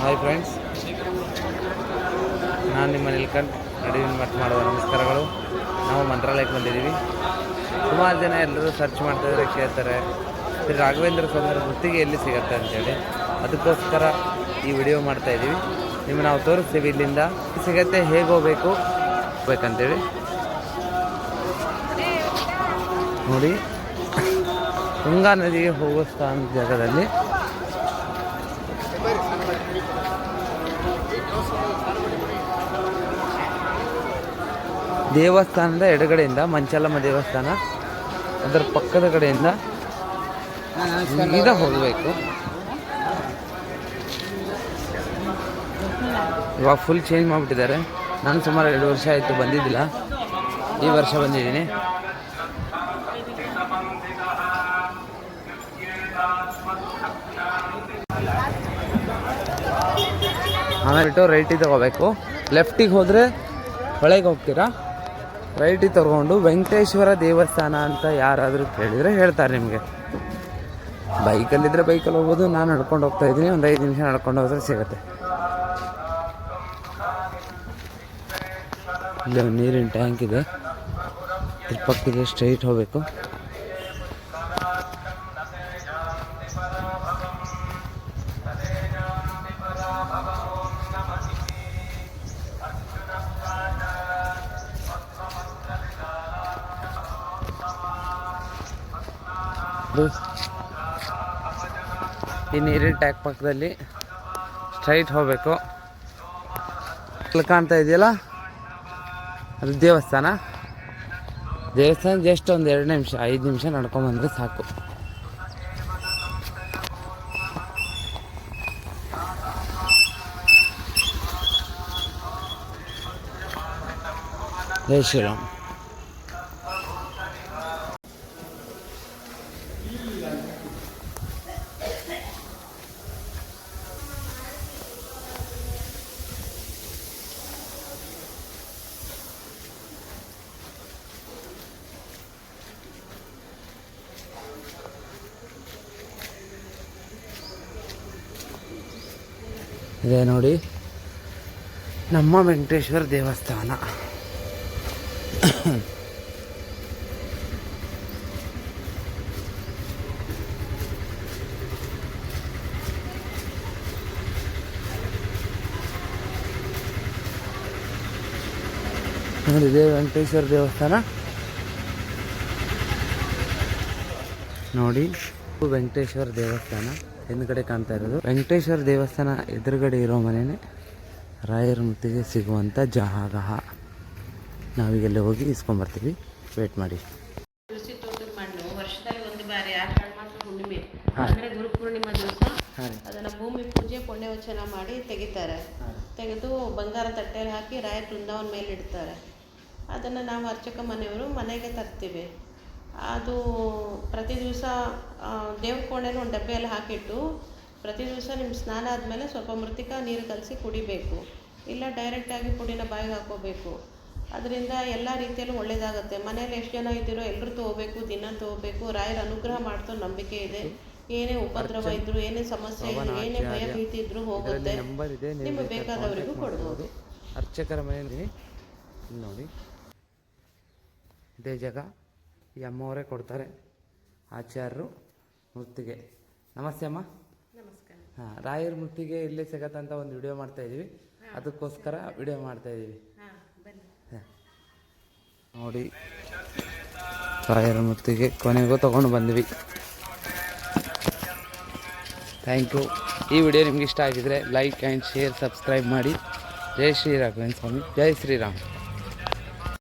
Hi friends ನಾನು ನಿಮ್ಮ ನಿಲ್ಕಂಡ್ ನಡುವಿನ ಮಟ್ಟ ಮಾಡುವ ನಮಸ್ಕಾರಗಳು. ನಾವು ಮಂತ್ರಾಲಯಕ್ಕೆ ಬಂದಿದ್ದೀವಿ. ಸುಮಾರು ಜನ ಎಲ್ಲರೂ ಸರ್ಚ್ ಮಾಡ್ತಾಯಿದ್ರೆ ಕೇಳ್ತಾರೆ. ಶ್ರೀ ರಾಘವೇಂದ್ರ ಸ್ವಾಮಿಯವರ ಗುತ್ತಿಗೆ ಎಲ್ಲಿ ಸಿಗುತ್ತೆ ಅಂತೇಳಿ. ಅದಕ್ಕೋಸ್ಕರ ಈ ವಿಡಿಯೋ ಮಾಡ್ತಾ ಇದ್ದೀವಿ. ನಿಮಗೆ ನಾವು ತೋರಿಸ್ತೀವಿ ಇಲ್ಲಿಂದ. ಸಿಗತ್ತೆ, ಹೇಗೆ ಹೋಗಬೇಕು ಬೇಕಂತೇಳಿ ನೋಡಿ. ತುಂಗಾ ನದಿಗೆ ಹೋಗೋ ಸ್ಥಾನ ಜಾಗದಲ್ಲಿ ದೇವಸ್ಥಾನದ ಎಡಗಡೆಯಿಂದ ಮಂಚಲಮ್ಮ ದೇವಸ್ಥಾನ, ಅದರ ಪಕ್ಕದ ಕಡೆಯಿಂದ ಈಗ ಹೋಗಬೇಕು. ಇವಾಗ ಫುಲ್ ಚೇಂಜ್ ಮಾಡಿಬಿಟ್ಟಿದ್ದಾರೆ. ನಾನು ಸುಮಾರು ಎರಡು ವರ್ಷ ಆಯಿತು ಬಂದಿದ್ದಿಲ್ಲ. ಈ ವರ್ಷ ಬಂದಿದ್ದೀನಿ. ಆಮೇಲೆ ಬಿಟ್ಟು ರೈಟಿಗೆ ತಗೋಬೇಕು. ಲೆಫ್ಟಿಗೆ ಹೋದರೆ ಹೊಳೆಗೆ ಹೋಗ್ತೀರಾ? ರೈಟಿಗೆ ತಗೊಂಡು ವೆಂಕಟೇಶ್ವರ ದೇವಸ್ಥಾನ ಅಂತ ಯಾರಾದರೂ ಕೇಳಿದರೆ ಹೇಳ್ತಾರೆ ನಿಮಗೆ. ಬೈಕಲ್ಲಿದ್ದರೆ ಬೈಕಲ್ಲಿ ಹೋಗ್ಬೋದು, ನಾನು ನಡ್ಕೊಂಡು ಹೋಗ್ತಾ ಇದ್ದೀನಿ, ಒಂದು ಐದು ನಿಮಿಷ ನಡ್ಕೊಂಡು ಹೋದ್ರೆ ಸಿಗುತ್ತೆ. ಇಲ್ಲಿ ನೀರಿನ ಟ್ಯಾಂಕ್ ಇದೆ. ಇದ್ರ ಪಕ್ಕಕ್ಕೆ ಸ್ಟ್ರೈಟ್ ಹೋಗಬೇಕು. ಇದು ಈ ನೀರಿನ ಟ್ಯಾಕ್ ಪಕ್ಕದಲ್ಲಿ ಸ್ಟ್ರೈಟ್ ಹೋಗಬೇಕು. ಕಾಣ್ತಾ ಇದೆಯಲ್ಲ? ಅದು ದೇವಸ್ಥಾನ. ದೇವಸ್ಥಾನ ಜಸ್ಟ್ ಒಂದು ಎರಡು ನಿಮಿಷ, ಐದು ನಿಮಿಷ ನಡ್ಕೊಂಬಂದ್ರೆ ಸಾಕು. ಜೈ ಶ್ರೀರಾಮ್. ಇದೆ ನೋಡಿ. ನಮ್ಮ ವೆಂಕಟೇಶ್ವರ ದೇವಸ್ಥಾನ. ಇದೆ ವೆಂಕಟೇಶ್ವರ ದೇವಸ್ಥಾನ. ನೋಡಿ ವೆಂಕಟೇಶ್ವರ ದೇವಸ್ಥಾನ. ಹಿಂದ್ಗಡೆ ಕಾಣ್ತಾ ಇರೋದು. ವೆಂಕಟೇಶ್ವರ ದೇವಸ್ಥಾನ ಎದುರುಗಡೆ ಇರೋ ಮನೆಯೇ ರಾಯರ ಮುತ್ತಿಗೆ ಸಿಗುವಂಥ ಜಾಗ ನಾವೀಗೆಲ್ಲ ಹೋಗಿ ಇಸ್ಕೊಂಬರ್ತೀವಿ. ವೇಟ್ ಮಾಡಿ. ತುಳಸಿ ತೋಟದ ಮಣ್ಣು ವರ್ಷದಲ್ಲಿ ಒಂದು ಬಾರಿ ಆ ಮಾತ್ರ ಹುಣ್ಣಿಮೆ. ಅಂದರೆ ಅಂದ್ರೆ ಗುರು ಪೂರ್ಣಿಮಾ ದಿವಸ ಅದನ್ನ ಭೂಮಿ ಪೂಜೆ ಪುಣ್ಯವಚನ ಮಾಡಿ ತೆಗಿತಾರೆ. ತೆಗೆದು ಬಂಗಾರ ತಟ್ಟೆಯಲ್ಲಿ ಹಾಕಿ ರಾಯ ಬೃಂದಾವನ ಮೇಲೆ ಇಡ್ತಾರೆ ಅದನ್ನು ನಾವು ಅರ್ಚಕ ಮನೆಯವರು ಮನೆಗೆ ತರ್ತೀವಿ. ಅದು ಪ್ರತಿ ದಿವಸ ದೇವ್ರ ಕೋಣೆಲಿ ಒಂದು ಡಬ್ಬೆಯಲ್ಲಿ ಹಾಕಿಟ್ಟು ಪ್ರತಿ ದಿವಸ ನಿಮ್ಮ ಸ್ನಾನ ಆದಮೇಲೆ ಸ್ವಲ್ಪ ಮೃತಿಕಾ ನೀರು ಕಲಸಿ ಕುಡಿಬೇಕು. ಇಲ್ಲ ಡೈರೆಕ್ಟಾಗಿ ಪುಡಿನ ಬಾಯಿಗೆ ಹಾಕೋಬೇಕು ಅದರಿಂದ ಎಲ್ಲ ರೀತಿಯಲ್ಲೂ ಒಳ್ಳೆಯದಾಗುತ್ತೆ ಮನೇಲಿ ಎಷ್ಟು ಜನ ಇದ್ದೀರೋ ಎಲ್ಲರೂ ತೊಗೋಬೇಕು ದಿನ ತೊಗೋಬೇಕು ರಾಯರ ಅನುಗ್ರಹ ಮಾಡ್ತೋ ನಂಬಿಕೆ ಇದೆ. ಏನೇ ಉಪದ್ರವ ಇದ್ರು ಏನೇ ಸಮಸ್ಯೆ ಇದ್ರು ಏನೇ ಭಯ ಭೀತಿ ಇದ್ರು ಹೋಗುತ್ತೆ. ನಿಮಗೆ ಬೇಕಾದವರಿಗೂ ಕೊಡ್ಬೋದು. ಅರ್ಚಕರ ಮನೆಯಲ್ಲಿ ನೋಡಿ. ಇದೇ ಜಾಗ. ಈ ಅಮ್ಮವರೇ ಕೊಡ್ತಾರೆ. ಆಚಾರ್ಯರು ಮುತ್ತಿಗೆ. ನಮಸ್ತೆ ಅಮ್ಮ. ನಮಸ್ಕಾರ. ಹಾಂ ರಾಯರ ಮುತ್ತಿಗೆ ಇಲ್ಲೇ ಸಿಗತ್ತಂತ ಒಂದು ವಿಡಿಯೋ ಮಾಡ್ತಾ ಇದೀವಿ. ಅದಕ್ಕೋಸ್ಕರ ವಿಡಿಯೋ ಮಾಡ್ತಾ ಬನ್ನಿ. ನೋಡಿ. ರಾಯರ ಮುತ್ತಿಗೆ ಕೊನೆಗೂ ತಗೊಂಡು ಬಂದ್ವಿ. ಥ್ಯಾಂಕ್ ಯು ಈ ವಿಡಿಯೋ ನಿಮ್ಗೆ ಇಷ್ಟ ಆಗಿದ್ರೆ ಲೈಕ್ ಆ್ಯಂಡ್ ಶೇರ್ ಸಬ್ಸ್ಕ್ರೈಬ್ ಮಾಡಿ. ಜೈ ಶ್ರೀ ರಾಘವೇಂದ್ರ ಸ್ವಾಮಿ. ಜೈ ಶ್ರೀರಾಮ್.